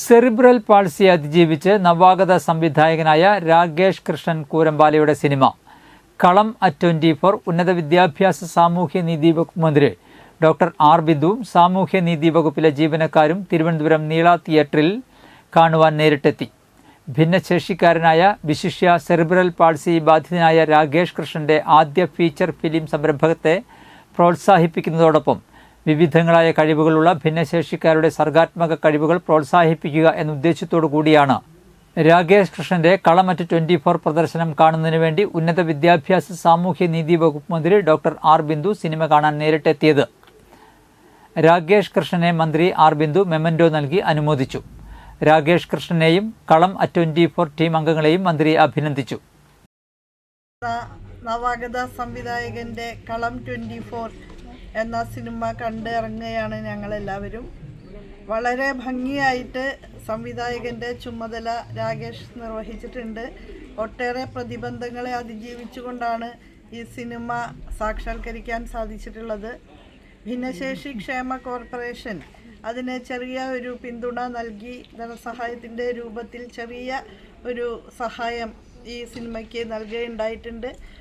Cerebral palsy അതിജീവിച്ച് നവാഗത സംവിധായകനായ രാകേഷ് കൃഷ്ണൻ കൂരമ്പാലയുടെ cinema. Kalam at twenty four ഉന്നത വിദ്യാഭ്യാസ സാമൂഹ്യ നീതി വകുപ്പ് മന്ത്രി ഡോക്ടർ ആർ. ബിന്ദുവും സാമൂഹ്യ നീതി വകുപ്പിലെ ജീവനക്കാരും തിരുവനന്തപുരം നീള തിയേറ്ററിൽ കാണുവാൻ നേരിട്ടെത്തി. ഭിന്നശേഷിക്കാരനായ വിശിഷ്യ സെറിബ്രൽ പാൾസി ബാധിതനായ രാകേഷ് കൃഷ്ണന്റെ ആദ്യ ഫീച്ചർ ഫിലിം സംരംഭത്തെ പ്രോത്സാഹിപ്പിക്കുന്നതോടൊപ്പം വിവിധങ്ങളായ കഴിവുകളുള്ള ഭിന്നശേഷിക്കാരുടെ സർഗാത്മക കഴിവുകൾ പ്രോത്സാഹിപ്പിക്കുക എന്ന ഉദ്ദേശത്തോടു കൂടിയാണ്. രാകേഷ് കൃഷ്ണന്റെ കളമറ്റ് ട്വന്റി ഫോർ പ്രദർശനം കാണുന്നതിനു വേണ്ടി ഉന്നത വിദ്യാഭ്യാസ സാമൂഹ്യ നീതി വകുപ്പ് മന്ത്രി ഡോക്ടർ ആർ ബിന്ദു സിനിമ കാണാൻ നേരിട്ടെത്തിയത്. രാകേഷ് കൃഷ്ണനെ മന്ത്രി ആർ ബിന്ദു മെമ്മൻഡോ നൽകി അനുമോദിച്ചു. രാകേഷ് കൃഷ്ണനെയും കളം ട്വന്റി ഫോർ ടീം അംഗങ്ങളെയും മന്ത്രി അഭിനന്ദിച്ചു. നവാഗത സംവിധായകന്റെ കളം ട്വന്റി ഫോർ എന്ന സിനിമ കണ്ട് ഇറങ്ങുകയാണ് ഞങ്ങളെല്ലാവരും. വളരെ ഭംഗിയായിട്ട് സംവിധായകന്റെ ചുമതല രാകേഷ് നിർവഹിച്ചിട്ടുണ്ട്. ഒട്ടേറെ പ്രതിബന്ധങ്ങളെ അതിജീവിച്ചുകൊണ്ടാണ് ഈ സിനിമ സാക്ഷാത്കരിക്കാൻ സാധിച്ചിട്ടുള്ളത്. ഭിന്നശേഷി ക്ഷേമ കോർപ്പറേഷൻ അതിന് ചെറിയ ഒരു പിന്തുണ നൽകി ധനസഹായത്തിന്റെ രൂപത്തിൽ ചെറിയ ഒരു സഹായം ഈ സിനിമയ്ക്ക് നൽകുകയുണ്ടായിട്ടുണ്ട്.